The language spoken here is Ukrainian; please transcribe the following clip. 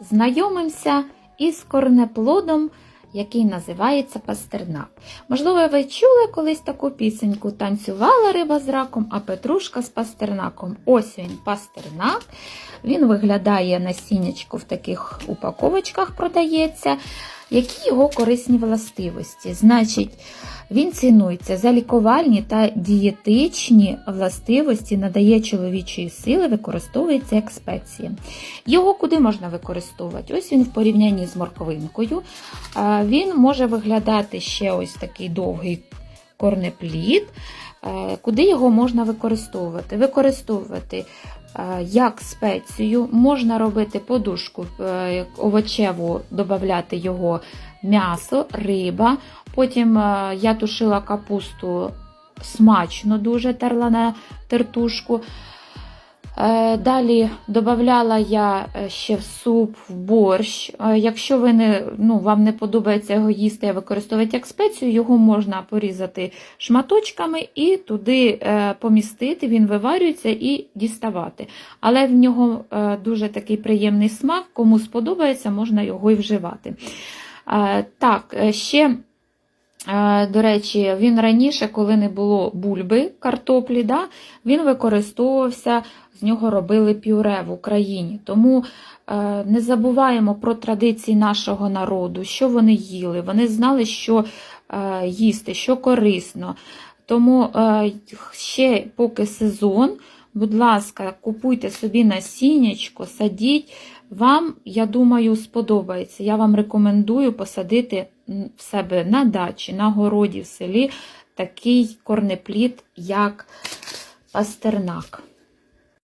Знайомимося із корнеплодом, який називається пастернак. Можливо, ви чули колись таку пісеньку Танцювала риба з раком, а петрушка з пастернаком. Ось він пастернак. Він виглядає насіннячко в таких упаковочках, продається. Які його корисні властивості? Значить, він цінується за лікувальні та дієтичні властивості, надає чоловічої сили, використовується як спеція. Його куди можна використовувати? Ось він в порівнянні з морквинкою. Він може виглядати ще ось такий довгий корнеплід. Куди його можна використовувати? Використовувати як спецію, можна робити подушку е, овочеву, додати його м'ясо, риба. Потім е, я тушила капусту смачно, дуже терла на тертушку. Е, Далі додавала я е, ще в суп, в борщ. Е, Якщо ви не, ну, вам не подобається його їсти, а використовувати як спецію, його можна порізати шматочками і туди помістити, він виварюється і діставати. Але в нього дуже такий приємний смак, кому сподобається, можна його і вживати. Так, ще. До речі, він раніше, коли не було бульби, картоплі, да, він використовувався, з нього робили пюре в Україні. Тому е, не забуваємо про традиції нашого народу, що вони їли. Вони знали, що е, їсти, що корисно. Тому е, ще поки сезон, будь ласка, купуйте собі насіннячко, садіть. Вам, я думаю, сподобається. Я вам рекомендую посадити в себе на дачі, на городі в селі такий корнеплід, як пастернак.